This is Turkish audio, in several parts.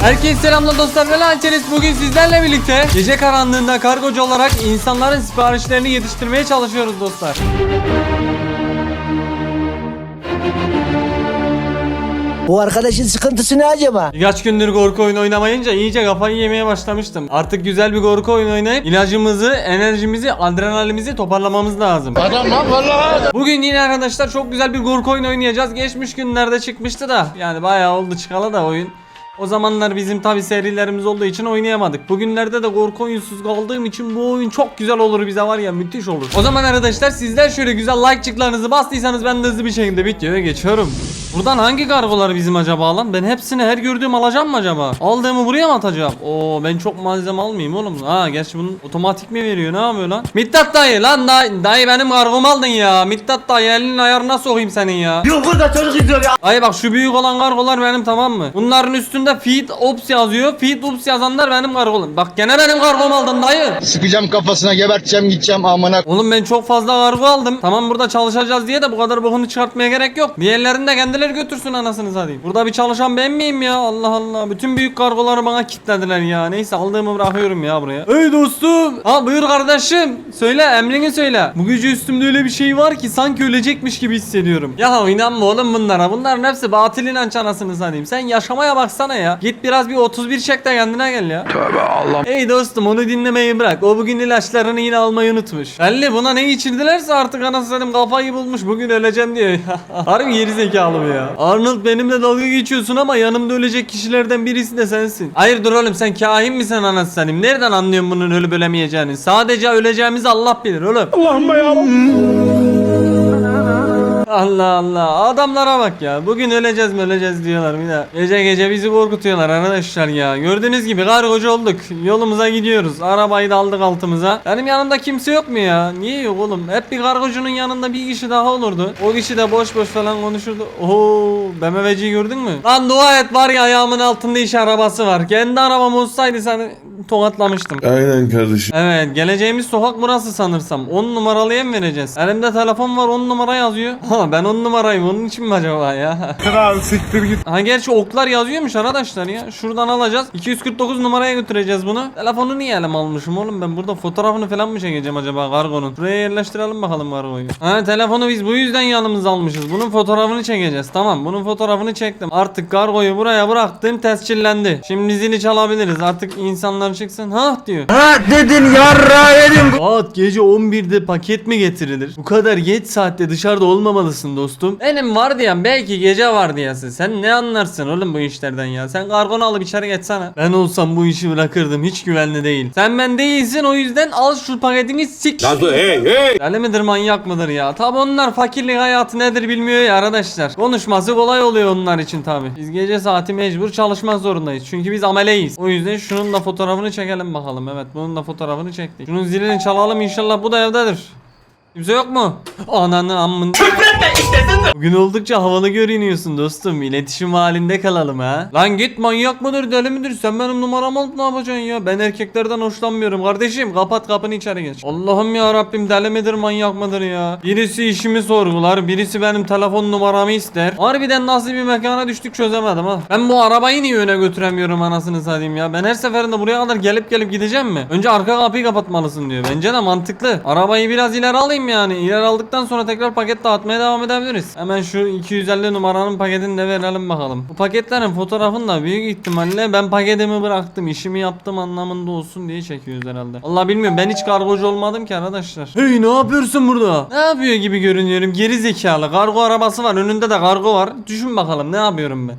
Herkese selamlar dostlar ben Ançelis bugün sizlerle birlikte gece karanlığında kargocu olarak insanların siparişlerini yetiştirmeye çalışıyoruz dostlar. Bu arkadaşın sıkıntısı ne acaba? Birkaç gündür korku oyunu oynamayınca iyice kafayı yemeye başlamıştım. Artık güzel bir korku oyunu oynayıp ilacımızı, enerjimizi, adrenalimizi toparlamamız lazım. Adam lan vallahi. Bugün yine arkadaşlar çok güzel bir korku oyunu oynayacağız. Geçmiş günlerde çıkmıştı da yani bayağı oldu çıkalı da oyun. O zamanlar bizim tabi serilerimiz olduğu için oynayamadık. Bugünlerde de korku oyunsuz kaldığım için bu oyun çok güzel olur bize var ya müthiş olur. O zaman arkadaşlar sizler şöyle güzel like'cıklarınızı bastıysanız ben de hızlı bir şekilde videoya geçiyorum. Buradan hangi kargolar bizim acaba lan? Ben hepsini her gördüğüm alacağım mı acaba? Aldığımı buraya mı atacağım? Oo ben çok malzeme almayayım oğlum. Ha gerçi bunun otomatik mi veriyor ne yapıyor lan? Mittat dayı lan dayı, dayı benim kargomu aldın ya. Mittat dayı elinin ayarına sokayım senin ya. Yok burada çocuk izliyor ya. Ay bak şu büyük olan kargolar benim tamam mı? Bunların üstünde feed ops yazıyor. Feed ops yazanlar benim kargom. Bak gene benim kargom aldın dayı. Sıkacağım kafasına geberteceğim gideceğim amına. Oğlum ben çok fazla kargo aldım. Tamam burada çalışacağız diye de bu kadar bokunu çıkartmaya gerek yok. Diğerlerini de kendileri götürsün anasını satayım. Burada bir çalışan ben miyim ya? Allah Allah. Bütün büyük kargoları bana kilitlediler ya. Neyse aldığımı bırakıyorum ya buraya. Hey dostum. Ha buyur kardeşim. Söyle emrini söyle. Bu gece üstümde öyle bir şey var ki sanki ölecekmiş gibi hissediyorum. Ya inanma oğlum bunlara. Bunların hepsi batil inanç anasını satayım. Sen yaşamaya baksana ya. Git biraz bir 31 çek de kendine gel ya. Tövbe Allah. Hey dostum onu dinlemeyi bırak. O bugün ilaçlarını yine almayı unutmuş. Belli buna ne içirdilerse artık anasını kafayı bulmuş. Bugün öleceğim diyor. Harbi geri zekalı bu ya. Arnold benimle dalga geçiyorsun ama yanımda ölecek kişilerden birisi de sensin. Hayır dur oğlum sen kahin misin anasını satayım? Nereden anlıyorsun bunun ölüp ölemeyeceğini? Sadece öleceğimizi Allah bilir oğlum. Allah Allah. Adamlara bak ya. Bugün öleceğiz mi öleceğiz diyorlar. Bir de Gece gece bizi korkutuyorlar arkadaşlar ya. Gördüğünüz gibi kargocu olduk. Yolumuza gidiyoruz. Arabayı da aldık altımıza. Benim yanımda kimse yok mu ya? Niye yok oğlum? Hep bir kargocunun yanında bir kişi daha olurdu. O kişi de boş boş falan konuşurdu. Oo BMW'ciyi gördün mü? Lan dua et var ya ayağımın altında iş arabası var. Kendi arabam olsaydı seni tokatlamıştım Aynen kardeşim. Evet geleceğimiz sokak burası sanırsam 10 numaralıya mı vereceğiz? Elimde telefon var 10 numara yazıyor. Ha ben 10 numarayım onun için mi acaba ya? Kral siktir git. ha gerçi oklar yazıyormuş arkadaşlar ya. Şuradan alacağız. 249 numaraya götüreceğiz bunu. Telefonu niye elim almışım oğlum ben burada fotoğrafını falan mı çekeceğim acaba kargonun? Buraya yerleştirelim bakalım kargoyu. Ha telefonu biz bu yüzden yanımıza almışız. Bunun fotoğrafını çekeceğiz. Tamam bunun fotoğrafını çektim. Artık kargoyu buraya bıraktım tescillendi. Şimdi zili çalabiliriz. Artık insanlar çıksın. Ha diyor. Ha dedin yarra yedim. Saat gece 11'de paket mi getirilir? Bu kadar geç saatte dışarıda olmamalısın dostum. Benim var diyen belki gece var diyesi. Sen ne anlarsın oğlum bu işlerden ya? Sen kargonu alıp içeri geçsene. Ben olsam bu işi bırakırdım. Hiç güvenli değil. Sen ben değilsin o yüzden al şu paketini sik. Nazo hey hey. Deli midir manyak mıdır ya? Tabi onlar fakirlik hayatı nedir bilmiyor ya arkadaşlar. Konuşması kolay oluyor onlar için tabi. Biz gece saati mecbur çalışmak zorundayız. Çünkü biz ameleyiz. O yüzden şunun da fotoğrafını çekelim bakalım. Evet bunun da fotoğrafını çektik. Şunun zilini çalalım inşallah bu da evdedir. Kimse yok mu? Ananı amın. Bugün oldukça havalı görünüyorsun dostum. İletişim halinde kalalım ha. Lan git manyak mıdır deli midir? Sen benim numaramı alıp ne yapacaksın ya? Ben erkeklerden hoşlanmıyorum kardeşim. Kapat kapını içeri geç. Allah'ım ya Rabbim deli midir manyak mıdır ya? Birisi işimi sorgular. Birisi benim telefon numaramı ister. Harbiden nasıl bir mekana düştük çözemedim ha. Ben bu arabayı niye öne götüremiyorum anasını satayım ya? Ben her seferinde buraya kadar gelip gelip gideceğim mi? Önce arka kapıyı kapatmalısın diyor. Bence de mantıklı. Arabayı biraz ileri alayım yani. İleri aldıktan sonra tekrar paket dağıtmaya devam edebiliriz. Hemen şu 250 numaranın paketini de verelim bakalım. Bu paketlerin fotoğrafını da büyük ihtimalle ben paketimi bıraktım, işimi yaptım anlamında olsun diye çekiyoruz herhalde. Allah bilmiyorum ben hiç kargocu olmadım ki arkadaşlar. Hey ne yapıyorsun burada? Ne yapıyor gibi görünüyorum? Geri zekalı. Kargo arabası var, önünde de kargo var. Düşün bakalım ne yapıyorum ben?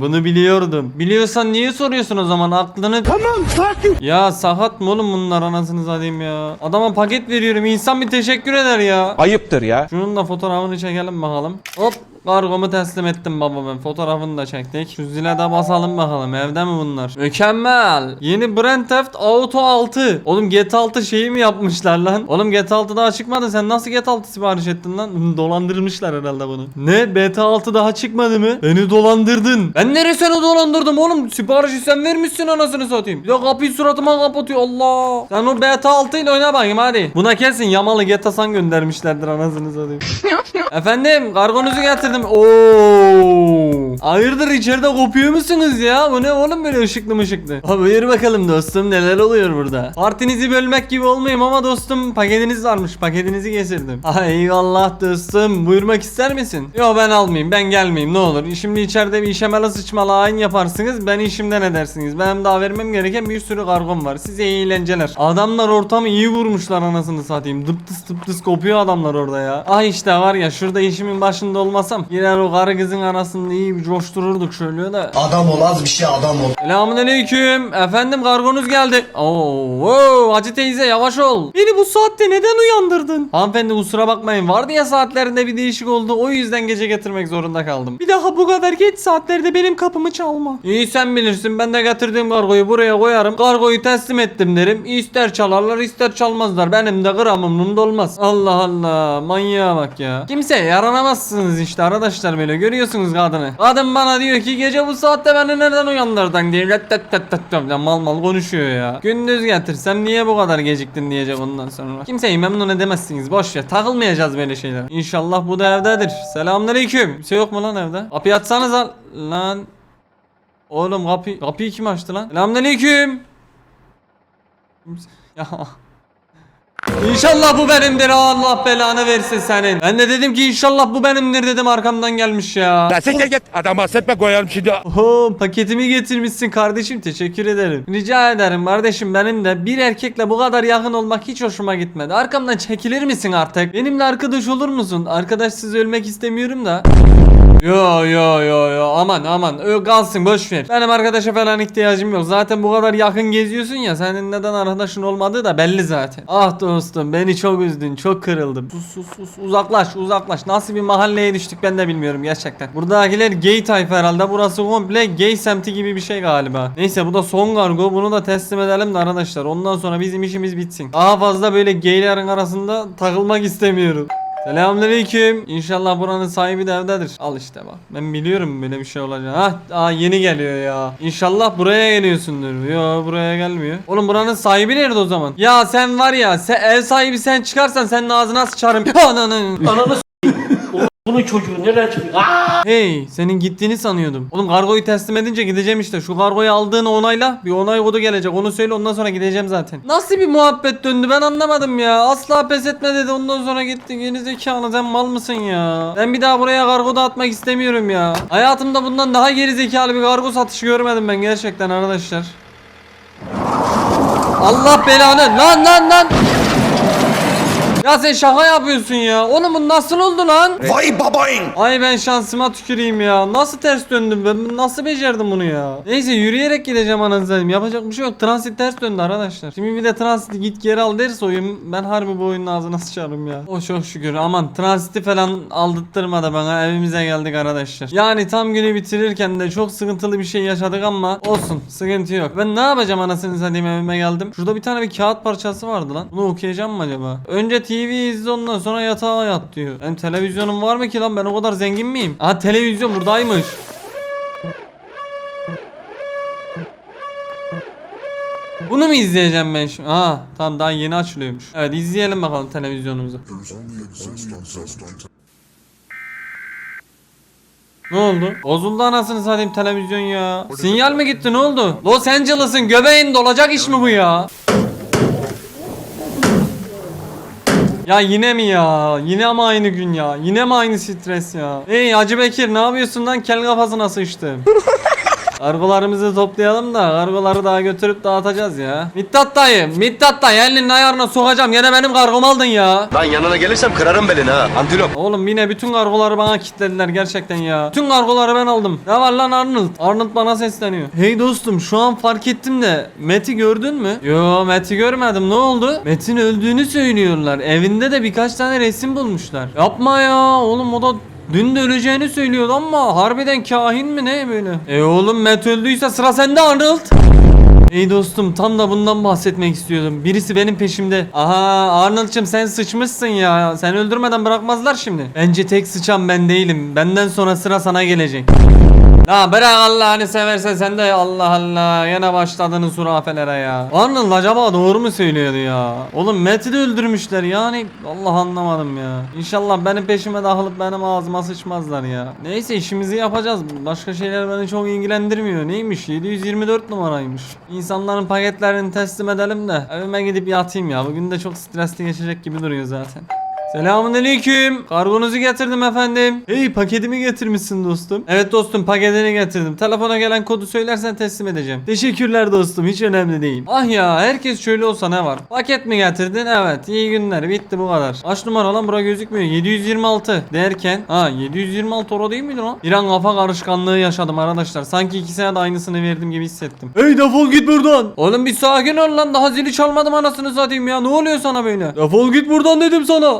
Bunu biliyordum. Biliyorsan niye soruyorsun o zaman aklını? Tamam sakin. Ya sakat mı oğlum bunlar anasını satayım ya. Adama paket veriyorum insan bir teşekkür eder ya. Ayıptır ya. Şunun da fotoğrafını çekelim bakalım. Hop kargomu teslim ettim baba ben. Fotoğrafını da çektik. Şu zile de basalım bakalım. Evde mi bunlar? Mükemmel. Yeni Grand Theft Auto 6. Oğlum GTA 6 şeyi mi yapmışlar lan? Oğlum GTA 6 daha çıkmadı. Sen nasıl GTA 6 sipariş ettin lan? Dolandırmışlar herhalde bunu. Ne? Beta 6 daha çıkmadı mı? Beni dolandırdın. Ben nereye seni dolandırdım oğlum? Siparişi sen vermişsin anasını satayım. Bir de kapıyı suratıma kapatıyor. Allah. Sen o beta 6 ile oyna bakayım hadi. Buna kesin yamalı GTA San göndermişlerdir anasını satayım. Efendim kargonuzu getirdim. Getirdim. Oo. Hayırdır içeride kopuyor musunuz ya? Bu ne oğlum böyle ışıklı mışıklı? Ha buyur bakalım dostum neler oluyor burada? Partinizi bölmek gibi olmayayım ama dostum paketiniz varmış. Paketinizi getirdim. Ay eyvallah dostum. Buyurmak ister misin? Yo ben almayayım. Ben gelmeyeyim ne olur. Şimdi içeride bir işemeli sıçmalı hain yaparsınız. Ben işimden edersiniz. Benim daha vermem gereken bir sürü kargom var. Size iyi eğlenceler. Adamlar ortamı iyi vurmuşlar anasını satayım. Dıptıs dıptıs kopuyor adamlar orada ya. Ah işte var ya şurada işimin başında olmasam girer o karı kızın arasında iyi bir coştururduk şöyle de. Adam ol az bir şey adam ol. Selamünaleyküm. Efendim kargonuz geldi. Oo, wow, Hacı teyze yavaş ol. Beni bu saatte neden uyandırdın? Hanımefendi kusura bakmayın. Vardı ya saatlerinde bir değişik oldu. O yüzden gece getirmek zorunda kaldım. Bir daha bu kadar geç saatlerde benim kapımı çalma. İyi sen bilirsin. Ben de getirdiğim kargoyu buraya koyarım. Kargoyu teslim ettim derim. İster çalarlar ister çalmazlar. Benim de gramım umurumda olmaz. Allah Allah. Manyağa bak ya. Kimse yaranamazsınız işte arkadaşlar böyle. Görüyorsunuz kadını. Kadın bana diyor ki gece bu saatte beni neden uyandırdın diye. Tet tet tet tet. Ya Mal mal konuşuyor ya. Gündüz getirsem niye bu kadar geciktin diyecek ondan sonra. Kimseyi memnun edemezsiniz. Boş ver. Takılmayacağız böyle şeyler. İnşallah bu da evdedir. Selamünaleyküm. Bir şey yok mu lan evde? Kapıyı açsanıza lan. Oğlum kapı kapıyı kim açtı lan? Selamünaleyküm. Kimse- Ya. İnşallah bu benimdir Allah belanı versin senin. Ben de dedim ki inşallah bu benimdir dedim arkamdan gelmiş ya. Ya siktir git. Adam bahsetme koyalım şimdi. Oho paketimi getirmişsin kardeşim teşekkür ederim. Rica ederim kardeşim benim de bir erkekle bu kadar yakın olmak hiç hoşuma gitmedi. Arkamdan çekilir misin artık? Benimle arkadaş olur musun? Arkadaşsız ölmek istemiyorum da. Yo yo yo yo aman aman Ö, kalsın boş ver. Benim arkadaşa falan ihtiyacım yok. Zaten bu kadar yakın geziyorsun ya senin neden arkadaşın olmadığı da belli zaten. Ah dostum beni çok üzdün çok kırıldım. Sus sus sus uzaklaş uzaklaş. Nasıl bir mahalleye düştük ben de bilmiyorum gerçekten. Buradakiler gay tayfa herhalde. Burası komple gay semti gibi bir şey galiba. Neyse bu da son kargo. Bunu da teslim edelim de arkadaşlar. Ondan sonra bizim işimiz bitsin. Daha fazla böyle gaylerin arasında takılmak istemiyorum. Selamünaleyküm. İnşallah buranın sahibi de evdedir. Al işte bak. Ben biliyorum böyle bir şey olacak. Ha, aa yeni geliyor ya. İnşallah buraya geliyorsundur. Yo buraya gelmiyor. Oğlum buranın sahibi nerede o zaman? Ya sen var ya, sen, ev sahibi sen çıkarsan senin ağzına sıçarım. Ananı. Bunun çocuğu nereden? Aa! Hey, senin gittiğini sanıyordum. Oğlum kargoyu teslim edince gideceğim işte. Şu kargoyu aldığını onayla. Bir onay kodu gelecek. Onu söyle ondan sonra gideceğim zaten. Nasıl bir muhabbet döndü ben anlamadım ya. Asla pes etme dedi. Ondan sonra gitti. Geri zekalı sen mal mısın ya? Ben bir daha buraya kargo dağıtmak istemiyorum ya. Hayatımda bundan daha geri zekalı bir kargo satışı görmedim ben gerçekten arkadaşlar. Allah belanı. Lan lan lan. Ya sen şaka yapıyorsun ya. Oğlum bu nasıl oldu lan? Vay babayın. Ay ben şansıma tüküreyim ya. Nasıl ters döndüm ben? Nasıl becerdim bunu ya? Neyse yürüyerek gideceğim anasını. Yapacak bir şey yok. Transit ters döndü arkadaşlar. Şimdi bir de transit git geri al derse oyun ben harbi bu oyunun ağzına sıçarım ya. O çok şükür. Aman transiti falan aldırtma da bana. Evimize geldik arkadaşlar. Yani tam günü bitirirken de çok sıkıntılı bir şey yaşadık ama olsun. Sıkıntı yok. Ben ne yapacağım anasını satayım evime geldim. Şurada bir tane bir kağıt parçası vardı lan. Bunu okuyacağım mı acaba? Önce TV izle ondan sonra yatağa yat diyor. Benim televizyonum var mı ki lan ben o kadar zengin miyim? Aha televizyon buradaymış. Bunu mu izleyeceğim ben şu? Aa tamam daha yeni açılıyormuş. Evet izleyelim bakalım televizyonumuzu. Ne oldu? Bozuldu anasını satayım televizyon ya. Sinyal mi gitti ne oldu? Los Angeles'ın göbeğinde olacak iş mi bu ya? Ya yine mi ya? Yine mi aynı gün ya? Yine mi aynı stres ya? Hey Hacı Bekir ne yapıyorsun lan? Kel kafasına sıçtım. Kargolarımızı toplayalım da kargoları daha götürüp dağıtacağız ya. Mittat dayı, Mittat dayı elinin ayarına sokacağım. Yine benim kargom aldın ya. Lan yanına gelirsem kırarım belini ha. Antilop. Oğlum yine bütün kargoları bana kilitlediler gerçekten ya. Bütün kargoları ben aldım. Ne var lan Arnold? Arnold bana sesleniyor. Hey dostum şu an fark ettim de Met'i gördün mü? Yo Met'i görmedim ne oldu? Met'in öldüğünü söylüyorlar. Evinde de birkaç tane resim bulmuşlar. Yapma ya oğlum o da Dün de öleceğini söylüyordu ama harbiden kahin mi ne böyle? E oğlum Met öldüyse sıra sende Arnold. Ey dostum tam da bundan bahsetmek istiyordum. Birisi benim peşimde. Aha Arnold'cım sen sıçmışsın ya. Sen öldürmeden bırakmazlar şimdi. Bence tek sıçan ben değilim. Benden sonra sıra sana gelecek. Ya bırak Allah'ını seversen sen de Allah Allah yine başladın surafelere ya. Arnold acaba doğru mu söylüyordu ya? Oğlum Matt'i de öldürmüşler yani Allah anlamadım ya. İnşallah benim peşime dağılıp benim ağzıma sıçmazlar ya. Neyse işimizi yapacağız. Başka şeyler beni çok ilgilendirmiyor. Neymiş 724 numaraymış. İnsanların paketlerini teslim edelim de evime gidip yatayım ya. Bugün de çok stresli geçecek gibi duruyor zaten. Selamünaleyküm. Kargonuzu getirdim efendim. Hey paketimi getirmişsin dostum. Evet dostum paketini getirdim. Telefona gelen kodu söylersen teslim edeceğim. Teşekkürler dostum hiç önemli değil. Ah ya herkes şöyle olsa ne var? Paket mi getirdin? Evet iyi günler bitti bu kadar. Kaç numara lan bura gözükmüyor. 726 derken. Ha 726 orada değil miydi lan? Bir an kafa karışkanlığı yaşadım arkadaşlar. Sanki ikisine de aynısını verdim gibi hissettim. Hey defol git buradan. Oğlum bir sakin ol lan daha zili çalmadım anasını satayım ya. Ne oluyor sana böyle? Defol git buradan dedim sana.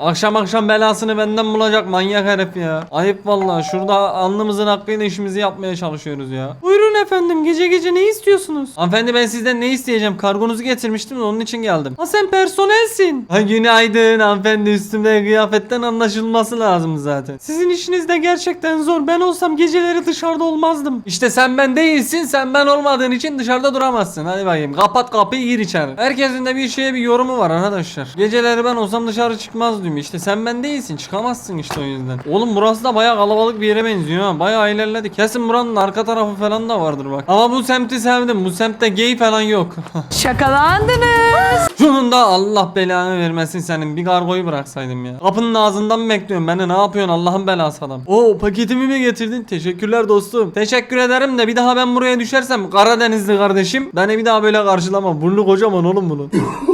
Akşam akşam belasını benden bulacak manyak herif ya. Ayıp vallahi şurada alnımızın hakkıyla işimizi yapmaya çalışıyoruz ya. Buyurun efendim gece gece ne istiyorsunuz? Hanımefendi ben sizden ne isteyeceğim? Kargonuzu getirmiştim de onun için geldim. Ha sen personelsin. Ha günaydın hanımefendi üstümde kıyafetten anlaşılması lazım zaten. Sizin işiniz de gerçekten zor. Ben olsam geceleri dışarıda olmazdım. İşte sen ben değilsin sen ben olmadığın için dışarıda duramazsın. Hadi bakayım kapat kapıyı gir içeri. Herkesin de bir şeye bir yorumu var arkadaşlar. Geceleri ben olsam dışarı çıkmazdım. İşte sen ben değilsin çıkamazsın işte o yüzden. Oğlum burası da baya kalabalık bir yere benziyor ha. Baya ilerledik. Kesin buranın arka tarafı falan da vardır bak. Ama bu semti sevdim. Bu semtte gay falan yok. Şakalandınız. Şunun da Allah belanı vermesin senin. Bir kargoyu bıraksaydım ya. Kapının ağzından mı bekliyorsun beni? Ne yapıyorsun Allah'ın belası adam. Oo paketimi mi getirdin? Teşekkürler dostum. Teşekkür ederim de bir daha ben buraya düşersem Karadenizli kardeşim. Beni bir daha böyle karşılama. Burnu kocaman oğlum bunun.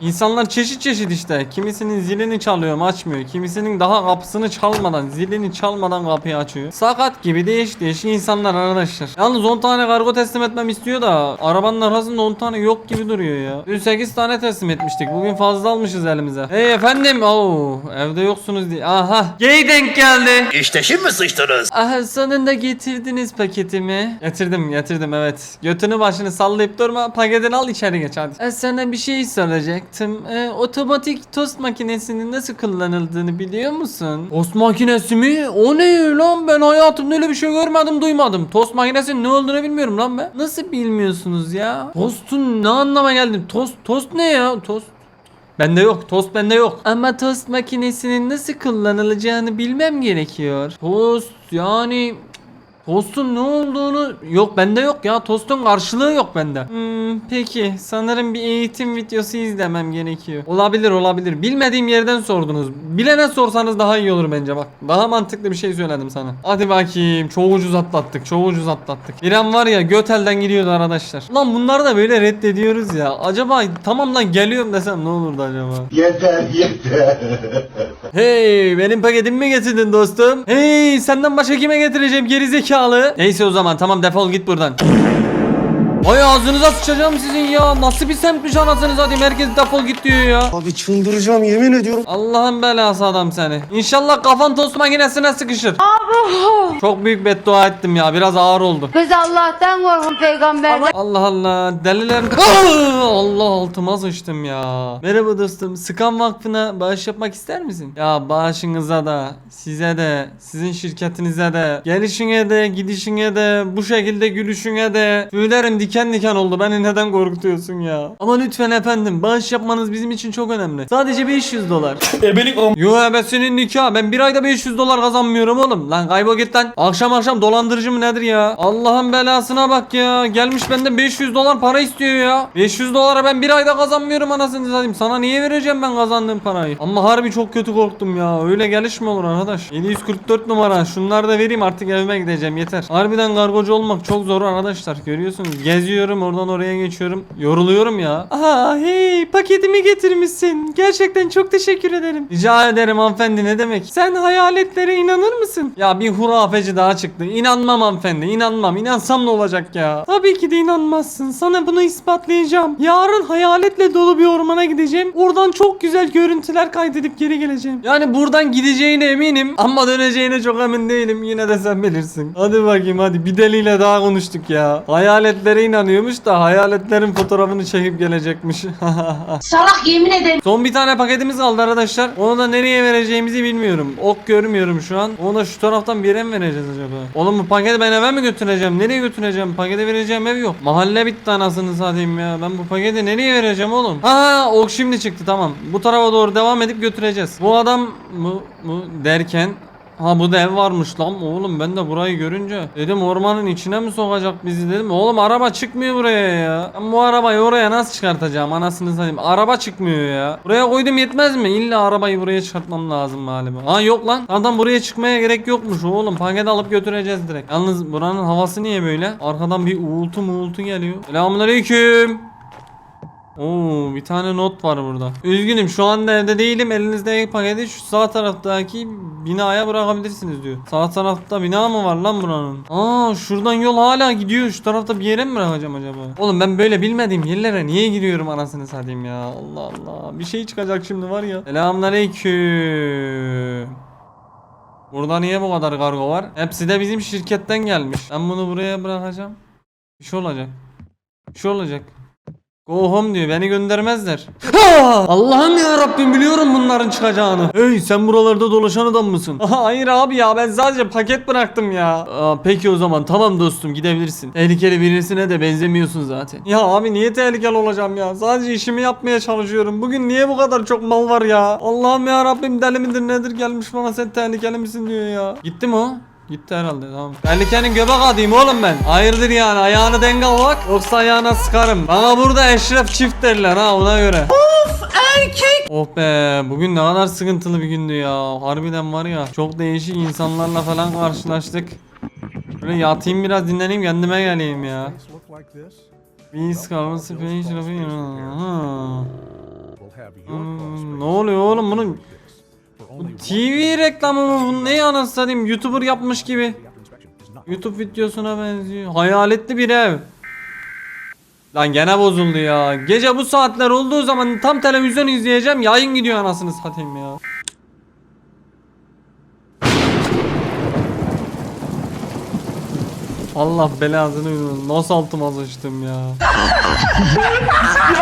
İnsanlar çeşit çeşit işte. Kimisinin zilini çalıyor açmıyor. Kimisinin daha kapısını çalmadan zilini çalmadan kapıyı açıyor. Sakat gibi değişik değişik insanlar arkadaşlar. Yalnız 10 tane kargo teslim etmem istiyor da arabanın arasında 10 tane yok gibi duruyor ya. Dün 8 tane teslim etmiştik. Bugün fazla almışız elimize. Hey efendim. Oo, evde yoksunuz diye. Aha. Gay denk geldi. İşte şimdi sıçtınız. Aha sonunda getirdiniz paketimi. Getirdim getirdim evet. Götünü başını sallayıp durma paketini al içeri geç hadi. E, sana bir şey soracaktım. E, otomatik tost makinesinin nasıl kullanıldığını biliyor musun? Tost makinesi mi? O ne lan ben hayatımda öyle bir şey görmedim duymadım. Tost makinesinin ne olduğunu bilmiyorum lan ben. Nasıl bilmiyorsunuz ya? Tostun ne anlama geldi? Tost tost ne ya? Tost Bende yok. Tost bende yok. Ama tost makinesinin nasıl kullanılacağını bilmem gerekiyor. Tost yani Tostun ne olduğunu yok bende yok ya tostun karşılığı yok bende. Hmm, peki sanırım bir eğitim videosu izlemem gerekiyor. Olabilir olabilir. Bilmediğim yerden sordunuz. Bilene sorsanız daha iyi olur bence bak. Daha mantıklı bir şey söyledim sana. Hadi bakayım çok ucuz atlattık çok ucuz atlattık. Bir an var ya Götel'den gidiyordu arkadaşlar. Lan bunları da böyle reddediyoruz ya. Acaba tamam lan geliyorum desem ne olurdu acaba? Yeter yeter. Hey benim paketimi mi getirdin dostum? Hey senden başka kime getireceğim gerizekalı? Neyse o zaman tamam defol git buradan. Ay ağzınıza sıçacağım sizin ya. Nasıl bir semtmiş anasını satayım. Herkes defol git diyor ya. Abi çıldıracağım yemin ediyorum. Allah'ın belası adam seni. İnşallah kafan tost makinesine sıkışır. Çok büyük beddua ettim ya. Biraz ağır oldu. Kız Allah'tan korkun peygamber. Allah Allah deliler! Allah altıma sıçtım ya Merhaba dostum Sıkan Vakfı'na bağış yapmak ister misin? Ya bağışınıza da size de sizin şirketinize de gelişine de gidişine de bu şekilde gülüşüne de tüylerim diken diken oldu. Beni neden korkutuyorsun ya? Ama lütfen efendim bağış yapmanız bizim için çok önemli. Sadece 500 dolar. Ebelik am. Yo ebesinin nikah ben bir ayda 500 dolar kazanmıyorum oğlum. Lan kaybol git lan. Akşam akşam dolandırıcı mı nedir ya? Allah'ın belasına bak ya. Gelmiş benden 500 dolar para istiyor ya. 500 dolara ben bir ayda kazanmıyorum anasını satayım. Sana niye vereceğim ben kazandığım parayı? Ama harbi çok kötü korktum ya. Öyle geliş mi olur arkadaş. 744 numara. Şunları da vereyim artık evime gideceğim. Yeter. Harbiden kargocu olmak çok zor arkadaşlar. Görüyorsunuz geziyorum oradan oraya geçiyorum. Yoruluyorum ya. Aha hey paketimi getirmişsin. Gerçekten çok teşekkür ederim. Rica ederim hanımefendi ne demek? Sen hayaletlere inanır mısın? Ya bir hurafeci daha çıktı. İnanmam hanımefendi inanmam. İnansam ne olacak ya? Tabii ki de inanmazsın. Sana bunu ispatlayacağım. Yarın hayaletle dolu bir ormana gideceğim. Oradan çok güzel görüntüler kaydedip geri geleceğim. Yani buradan gideceğine eminim Ama döneceğine çok emin değilim. Yine de sen bilirsin. Hadi bakayım hadi. Bir deliyle daha konuştuk ya. Hayaletlere inanıyormuş da hayaletlerin fotoğrafını çekip gelecekmiş. Salak yemin ederim. Son bir tane paketimiz kaldı arkadaşlar. Onu da nereye vereceğimizi bilmiyorum. Ok görmüyorum şu an. Onu da şu taraftan bir yere mi vereceğiz acaba? Oğlum bu paketi ben eve mi götüreceğim? Nereye götüreceğim? Paketi vereceğim ev yok. Mahalle bitti anasını satayım ya. Ben bu paketi nereye vereceğim oğlum? Ha ok şimdi çıktı tamam. Bu tarafa doğru devam edip götüreceğiz. Bu adam mı mı derken Ha bu da ev varmış lan oğlum. Ben de burayı görünce dedim ormanın içine mi sokacak bizi dedim. Oğlum araba çıkmıyor buraya ya. Ben bu arabayı oraya nasıl çıkartacağım? Anasını satayım. Araba çıkmıyor ya. Buraya koydum yetmez mi? İlla arabayı buraya çıkartmam lazım galiba. Ha yok lan. Adam buraya çıkmaya gerek yokmuş oğlum. Paket alıp götüreceğiz direkt. Yalnız buranın havası niye böyle? Arkadan bir uğultu muğultu geliyor. Selamünaleyküm Oo bir tane not var burada. Üzgünüm şu anda evde değilim. Elinizdeki paketi şu sağ taraftaki binaya bırakabilirsiniz diyor. Sağ tarafta bina mı var lan buranın? Aa şuradan yol hala gidiyor. Şu tarafta bir yere mi bırakacağım acaba? Oğlum ben böyle bilmediğim yerlere niye gidiyorum anasını satayım ya. Allah Allah. Bir şey çıkacak şimdi var ya. Selamünaleyküm. Burada niye bu kadar kargo var? Hepsi de bizim şirketten gelmiş. Ben bunu buraya bırakacağım. Bir şey olacak. Bir şey olacak. Go home diyor beni göndermezler. Ha! Allah'ım ya Rabbim biliyorum bunların çıkacağını. Hey sen buralarda dolaşan adam mısın? Aha, hayır abi ya ben sadece paket bıraktım ya. Aa, peki o zaman tamam dostum gidebilirsin. Tehlikeli birisine de benzemiyorsun zaten. Ya abi niye tehlikeli olacağım ya? Sadece işimi yapmaya çalışıyorum. Bugün niye bu kadar çok mal var ya? Allah'ım ya Rabbim deli midir nedir gelmiş bana sen tehlikeli misin diyor ya. Gitti mi o? Gitti herhalde tamam. Terlikenin göbek adıyım oğlum ben. Hayırdır yani ayağını denk al bak. Yoksa ayağına sıkarım. Bana burada eşref çift derler ha ona göre. Of erkek. Oh be bugün ne kadar sıkıntılı bir gündü ya. Harbiden var ya. Çok değişik insanlarla falan karşılaştık. Böyle yatayım biraz dinleneyim kendime geleyim ya. Biz kalması space Hmm, Ne oluyor oğlum bunun bu TV reklamı mı bu ne anasını satayım YouTuber yapmış gibi YouTube videosuna benziyor Hayaletli bir ev Lan gene bozuldu ya Gece bu saatler olduğu zaman tam televizyon izleyeceğim Yayın gidiyor anasını satayım ya Allah belasını versin. Nasıl altıma sıçtım ya.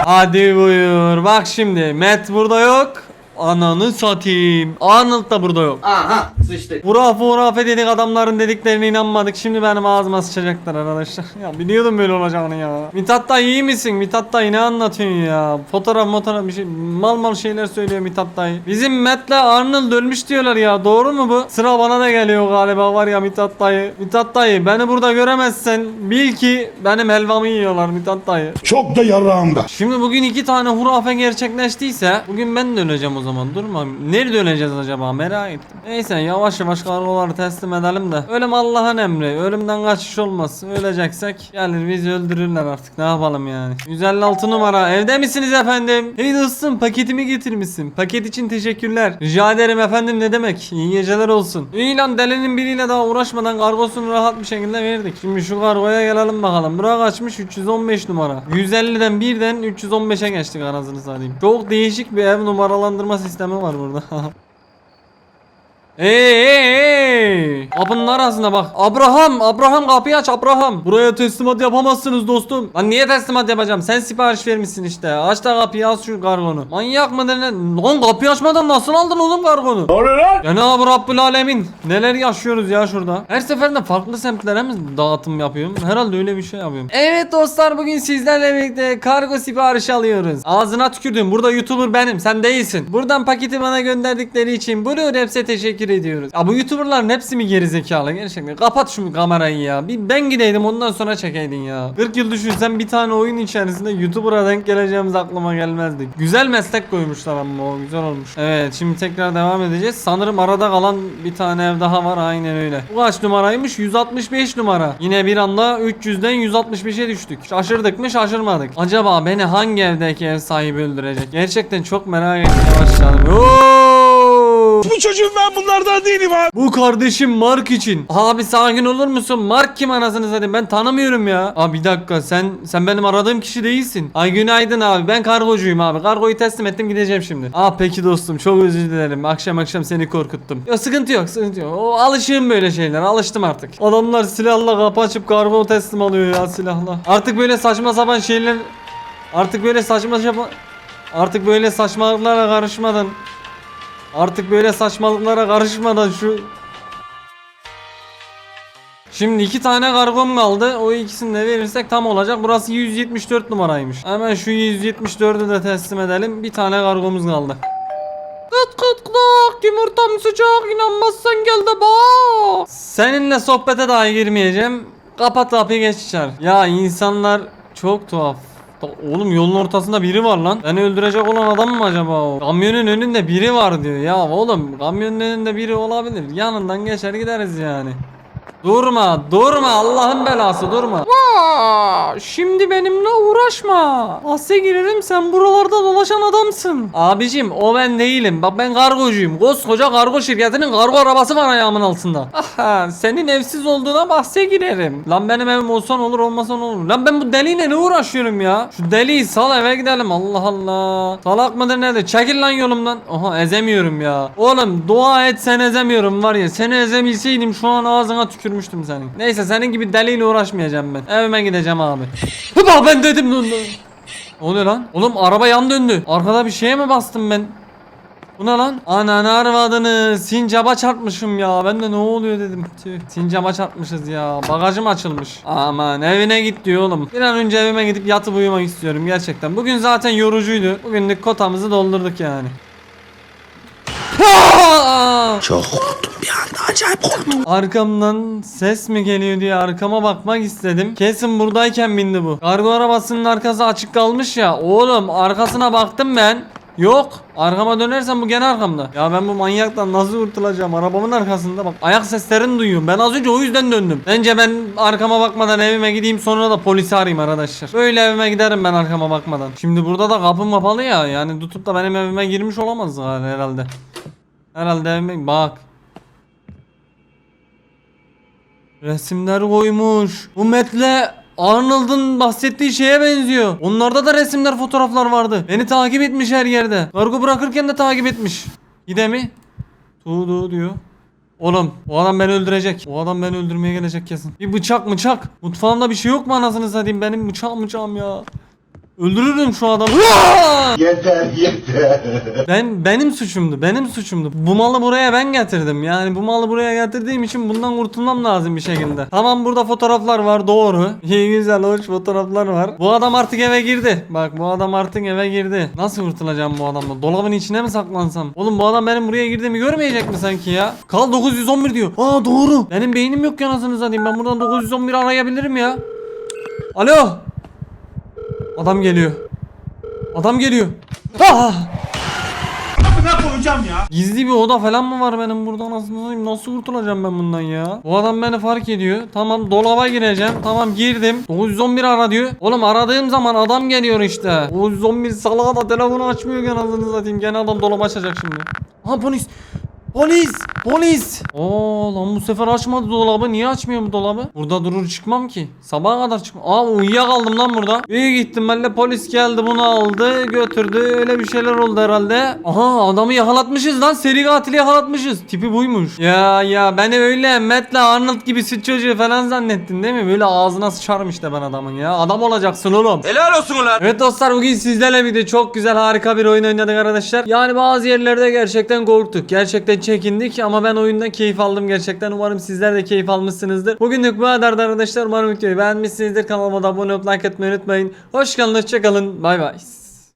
Hadi buyur. Bak şimdi. Matt burada yok. Ananı satayım. Arnold da burada yok. Aha sıçtık. Hurafe hurafe dedik adamların dediklerine inanmadık. Şimdi benim ağzıma sıçacaklar arkadaşlar. Ya biliyordum böyle olacağını ya. Mithat dayı iyi misin? Mithat dayı ne anlatıyorsun ya? Fotoğraf fotoğraf bir şey mal mal şeyler söylüyor Mithat dayı. Bizim Matt'le Arnold ölmüş diyorlar ya. Doğru mu bu? Sıra bana da geliyor galiba var ya Mithat dayı. Mithat dayı beni burada göremezsen bil ki benim helvamı yiyorlar Mithat dayı. Çok da yarağımda. Şimdi bugün iki tane hurafe gerçekleştiyse bugün ben de öleceğim o zaman durma. Nerede öleceğiz acaba merak ettim. Neyse yavaş yavaş kargoları teslim edelim de. Ölüm Allah'ın emri. Ölümden kaçış olmaz. Öleceksek gelir bizi öldürürler artık ne yapalım yani. 156 numara evde misiniz efendim? Hey dostum paketimi getirmişsin. Paket için teşekkürler. Rica ederim efendim ne demek. İyi geceler olsun. İyi lan delinin biriyle daha uğraşmadan kargosunu rahat bir şekilde verdik. Şimdi şu kargoya gelelim bakalım. Bura kaçmış 315 numara. 150'den birden 315'e geçtik anasını satayım. Çok değişik bir ev numaralandırma sistemi var burada. Hey hey hey! Kapının arasında bak. Abraham, Abraham kapıyı aç Abraham. Buraya teslimat yapamazsınız dostum. Lan niye teslimat yapacağım? Sen sipariş vermişsin işte. Aç da kapıyı aç şu kargonu. Manyak mıdır ne? Lan kapıyı açmadan nasıl aldın oğlum kargonu? Ne oluyor lan? Cenab-ı Rabbül Alemin. Neler yaşıyoruz ya şurada. Her seferinde farklı semtlere mi dağıtım yapıyorum? Herhalde öyle bir şey yapıyorum. Evet dostlar bugün sizlerle birlikte kargo siparişi alıyoruz. Ağzına tükürdüm. Burada YouTuber benim. Sen değilsin. Buradan paketi bana gönderdikleri için Blue Raps'e teşekkür ediyoruz. Ya bu YouTuber'ların hepsi mi gerizekalı gerçekten? Kapat şu kamerayı ya. Bir ben gideydim ondan sonra çekeydin ya. 40 yıl düşünsem bir tane oyun içerisinde YouTuber'a denk geleceğimiz aklıma gelmezdi. Güzel meslek koymuşlar ama o güzel olmuş. Evet şimdi tekrar devam edeceğiz. Sanırım arada kalan bir tane ev daha var aynen öyle. Bu kaç numaraymış? 165 numara. Yine bir anda 300'den 165'e düştük. Şaşırdık mı şaşırmadık. Acaba beni hangi evdeki ev sahibi öldürecek? Gerçekten çok merak etmeye başladım. Oo! Bu çocuğum ben bunlardan değilim abi. Bu kardeşim Mark için. Abi sakin olur musun? Mark kim anasını satayım? Ben tanımıyorum ya. Abi bir dakika sen sen benim aradığım kişi değilsin. Ay günaydın abi. Ben kargocuyum abi. Kargoyu teslim ettim gideceğim şimdi. Aa peki dostum çok özür dilerim. Akşam akşam seni korkuttum. Yok sıkıntı yok sıkıntı yok. O alışığım böyle şeyler. Alıştım artık. Adamlar silahla kapı açıp kargo teslim alıyor ya silahla. Artık böyle saçma sapan şeyler Artık böyle saçma sapan Artık böyle saçmalıklara karışmadan Artık böyle saçmalıklara karışmadan şu Şimdi iki tane kargom kaldı. O ikisini de verirsek tam olacak. Burası 174 numaraymış. Hemen şu 174'ü de teslim edelim. Bir tane kargomuz kaldı. Kıt kıt kıt yumurtam sıcak inanmazsan gel de bak. Seninle sohbete dahi girmeyeceğim. Kapat kapıyı geç içeri. Ya insanlar çok tuhaf. Oğlum yolun ortasında biri var lan. Beni öldürecek olan adam mı acaba o? Kamyonun önünde biri var diyor. Ya oğlum kamyonun önünde biri olabilir. Yanından geçer gideriz yani. Durma, durma Allah'ın belası durma. Vaa, şimdi benimle uğraşma. Hapse girerim sen buralarda dolaşan adamsın. Abicim o ben değilim. Bak ben kargocuyum. Koskoca kargo şirketinin kargo arabası var ayağımın altında. Aha, senin evsiz olduğuna bahse girerim. Lan benim evim olsan olur olmasan olur. Lan ben bu deliyle ne uğraşıyorum ya? Şu deliyi sal eve gidelim Allah Allah. Salak mıdır nedir? Çekil lan yolumdan. Oha ezemiyorum ya. Oğlum dua et sen ezemiyorum var ya. Seni ezebilseydim şu an ağzına tükürmüştüm senin. Neyse senin gibi deliyle uğraşmayacağım ben. Evime gideceğim abi. Hıpa ben dedim. Ne oluyor lan? Oğlum araba yan döndü. Arkada bir şeye mi bastım ben? Bu ne lan? Ananı arvadını sincaba çarpmışım ya. Ben de ne oluyor dedim. Tüh. Sincaba çarpmışız ya. Bagajım açılmış. Aman evine git diyor oğlum. Bir an önce evime gidip yatıp uyumak istiyorum gerçekten. Bugün zaten yorucuydu. Bugünlük kotamızı doldurduk yani. Çok korktum bir anda acayip korktum. Arkamdan ses mi geliyor diye arkama bakmak istedim. Kesin buradayken bindi bu. Kargo arabasının arkası açık kalmış ya. Oğlum arkasına baktım ben. Yok. Arkama dönersem bu gene arkamda. Ya ben bu manyaktan nasıl kurtulacağım? Arabamın arkasında bak. Ayak seslerini duyuyorum. Ben az önce o yüzden döndüm. Bence ben arkama bakmadan evime gideyim sonra da polisi arayayım arkadaşlar. Böyle evime giderim ben arkama bakmadan. Şimdi burada da kapım kapalı ya. Yani tutup da benim evime girmiş olamaz herhalde. Herhalde evime bak. Resimler koymuş. Bu metle Arnold'un bahsettiği şeye benziyor. Onlarda da resimler fotoğraflar vardı. Beni takip etmiş her yerde. Kargo bırakırken de takip etmiş. Gide mi? Tuğdu diyor. Oğlum o adam beni öldürecek. O adam beni öldürmeye gelecek kesin. Bir bıçak bıçak. Mutfağımda bir şey yok mu anasını satayım benim bıçağım bıçağım ya. Öldürürüm şu adamı. Yeter yeter. Ben benim suçumdu. Benim suçumdu. Bu malı buraya ben getirdim. Yani bu malı buraya getirdiğim için bundan kurtulmam lazım bir şekilde. Tamam burada fotoğraflar var doğru. İyi güzel hoş fotoğraflar var. Bu adam artık eve girdi. Bak bu adam artık eve girdi. Nasıl kurtulacağım bu adamla? Dolabın içine mi saklansam? Oğlum bu adam benim buraya girdiğimi görmeyecek mi sanki ya? Kal 911 diyor. Aa doğru. Benim beynim yok ya anasını satayım. Ben buradan 911 arayabilirim ya. Alo. Adam geliyor. Adam geliyor. Ah! Gizli bir oda falan mı var benim burada nasıl nasıl kurtulacağım ben bundan ya? Bu adam beni fark ediyor. Tamam dolaba gireceğim. Tamam girdim. 911 ara diyor. Oğlum aradığım zaman adam geliyor işte. 911 salağa da telefonu açmıyor gene anasını satayım. Gene adam dolaba açacak şimdi. Ha polis. Polis! Polis! Oo lan bu sefer açmadı dolabı. Niye açmıyor bu dolabı? Burada durur çıkmam ki. Sabaha kadar çıkmam. Aa uyuyakaldım lan burada. İyi gittim ben de polis geldi bunu aldı götürdü. Öyle bir şeyler oldu herhalde. Aha adamı yakalatmışız lan. Seri katili yakalatmışız. Tipi buymuş. Ya ya beni öyle Matt'le Arnold gibi süt çocuğu falan zannettin değil mi? Böyle ağzına sıçarım işte ben adamın ya. Adam olacaksın oğlum. Helal olsun ulan. Evet dostlar bugün sizlerle birlikte çok güzel harika bir oyun oynadık arkadaşlar. Yani bazı yerlerde gerçekten korktuk. Gerçekten çekindik ama ben oyundan keyif aldım gerçekten. Umarım sizler de keyif almışsınızdır. Bugünlük bu kadardı arkadaşlar. Umarım videoyu beğenmişsinizdir. Kanalıma da abone olup like atmayı unutmayın. Hoşçakalın, hoşçakalın. Bay bay.